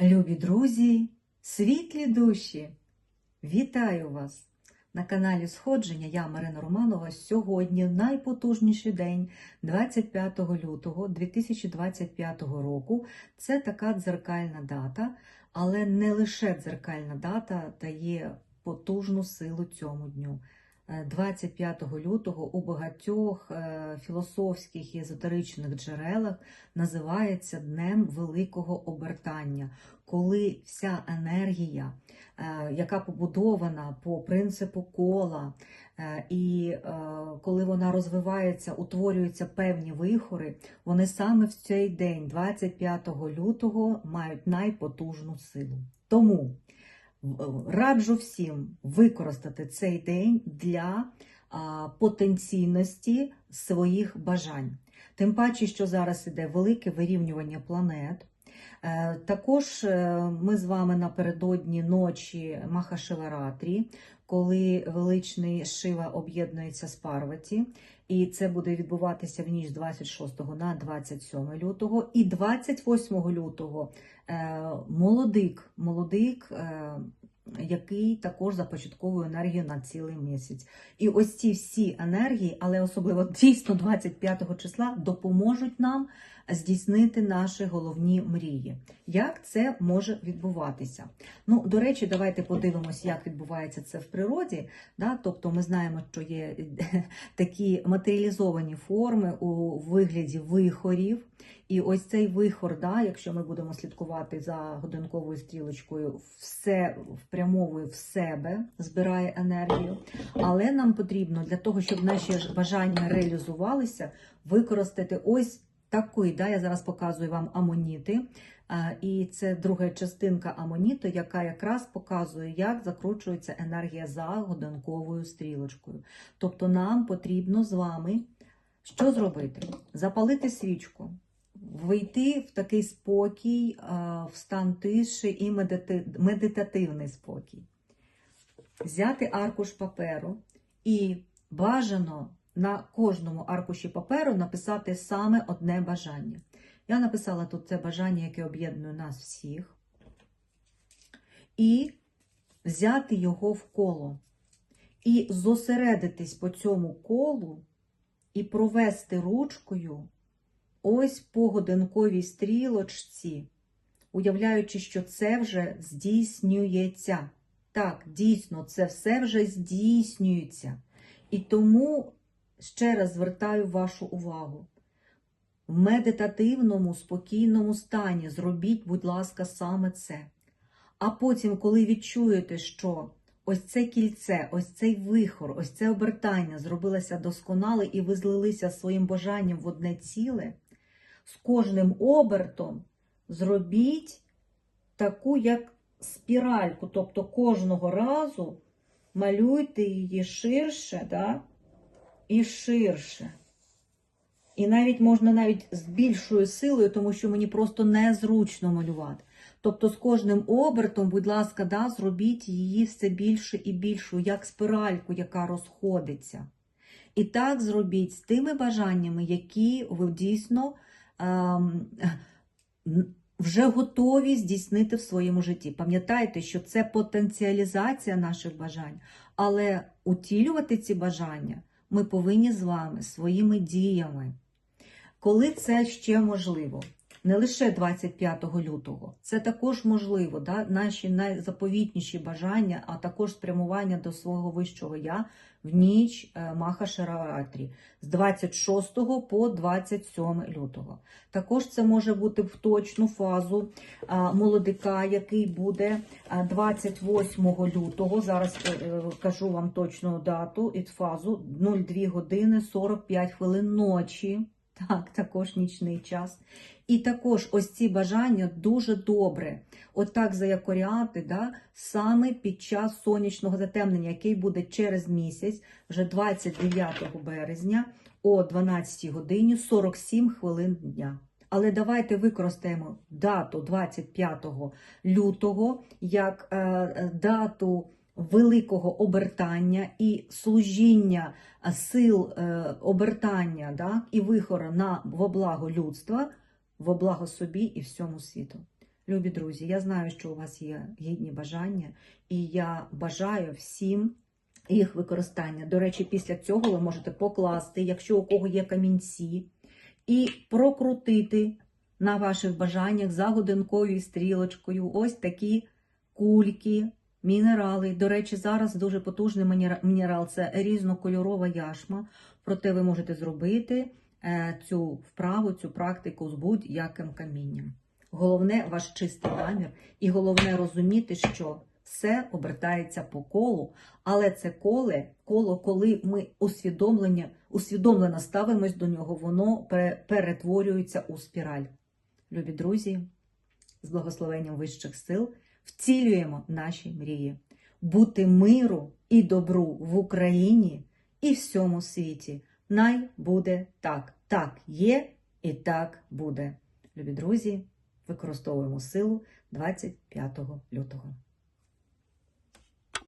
Любі друзі, світлі душі! Вітаю вас! На каналі Сходження я Марина Романова. Сьогодні найпотужніший день 25 лютого 2025 року. Це така дзеркальна дата, але не лише дзеркальна дата дає потужну силу цьому дню. Е, 25 лютого у багатьох е, філософських і езотеричних джерелах називається Днем Великого обертання, коли вся енергія, е, яка побудована по принципу кола, е, і е, коли вона розвивається, утворюються певні вихори, вони саме в цей день, 25 лютого, мають найпотужну силу. Тому раджу всім використати цей день для потенційності своїх бажань. Тим паче, що зараз іде велике вирівнювання планет. Е, Також е, ми з вами напередодні ночі Махашиваратрі, коли величний Шива об'єднується з Парваті, і це буде відбуватися в ніч з 26 на 27 лютого. І 28 лютого е, молодик, молодик, який також започатковує енергію на цілий місяць. І ось ці всі енергії, але особливо дійсно 25 числа, допоможуть нам здійснити наші головні мрії. Як це може відбуватися? Ну, до речі, давайте подивимось, як відбувається це в природі. Да? Тобто ми знаємо, що є такі матеріалізовані форми у вигляді вихорів. І ось цей вихор, да, якщо ми будемо слідкувати за годинковою стрілочкою, все впрямовує в себе, збирає енергію. Але нам потрібно для того, щоб наші бажання реалізувалися, використати ось такий, да, я зараз показую вам амоніти. І це друга частинка амоніту, яка якраз показує, як закручується енергія за годинковою стрілочкою. Тобто нам потрібно з вами що зробити? Запалити свічку, вийти в такий спокій, в стан тиші і медитативний спокій. Взяти аркуш паперу і бажано на кожному аркуші паперу написати саме одне бажання. Я написала тут це бажання, яке об'єднує нас всіх, і взяти його в коло, і зосередитись по цьому колу, і провести ручкою ось по годинковій стрілочці, уявляючи, що це вже здійснюється. Так, дійсно, це все вже здійснюється. І тому ще раз звертаю вашу увагу. В медитативному, спокійному стані зробіть, будь ласка, саме це. А потім, коли відчуєте, що ось це кільце, ось цей вихор, ось це обертання зробилося досконале і ви злилися своїм бажанням в одне ціле, з кожним обертом зробіть таку, як спіральку, тобто кожного разу малюйте її ширше, да? і ширше. І навіть можна навіть з більшою силою, тому що мені просто незручно малювати. Тобто з кожним обертом, будь ласка, да, зробіть її все більше і більшою, як спиральку, яка розходиться. І так зробіть з тими бажаннями, які ви дійсно вже готові здійснити в своєму житті. Пам'ятайте, що це потенціалізація наших бажань, але утілювати ці бажання ми повинні з вами своїми діями. Коли це ще можливо? Не лише 25 лютого, це також можливо, да? наші найзаповітніші бажання, а також спрямування до свого вищого я в ніч е, Маха Шараратрі з 26 по 27 лютого. Також це може бути в точну фазу молодика, який буде 28 лютого. Зараз е, е, кажу вам точну дату і фазу 02 години 45 хвилин ночі. Так, також нічний час. І також ось ці бажання дуже добре, отак заякоряти, да, саме під час сонячного затемнення, який буде через місяць, вже 29 березня о 12 годині 47 хвилин дня. Але давайте використаємо дату 25 лютого як е, е, дату великого обертання і служіння е, сил е, обертання да, і вихора на во благо людства, во благо собі і всьому світу. Любі друзі, я знаю, що у вас є гідні бажання, і я бажаю всім їх використання. До речі, після цього ви можете покласти, якщо у кого є камінці, і прокрутити на ваших бажаннях за годинковою стрілочкою ось такі кульки, мінерали. До речі, зараз дуже потужний мінерал це різнокольорова яшма. Проте ви можете зробити е, цю вправу, цю практику з будь-яким камінням. Головне ваш чистий намір, і головне розуміти, що все обертається по колу, але це коле, коло, коли ми усвідомлення, усвідомлено ставимось до нього, воно перетворюється у спіраль. Любі друзі, з благословенням вищих сил вцілюємо наші мрії. Бути миру і добру в Україні і всьому світі. Най буде так. Так є і так буде. Любі друзі, використовуємо силу 25 лютого.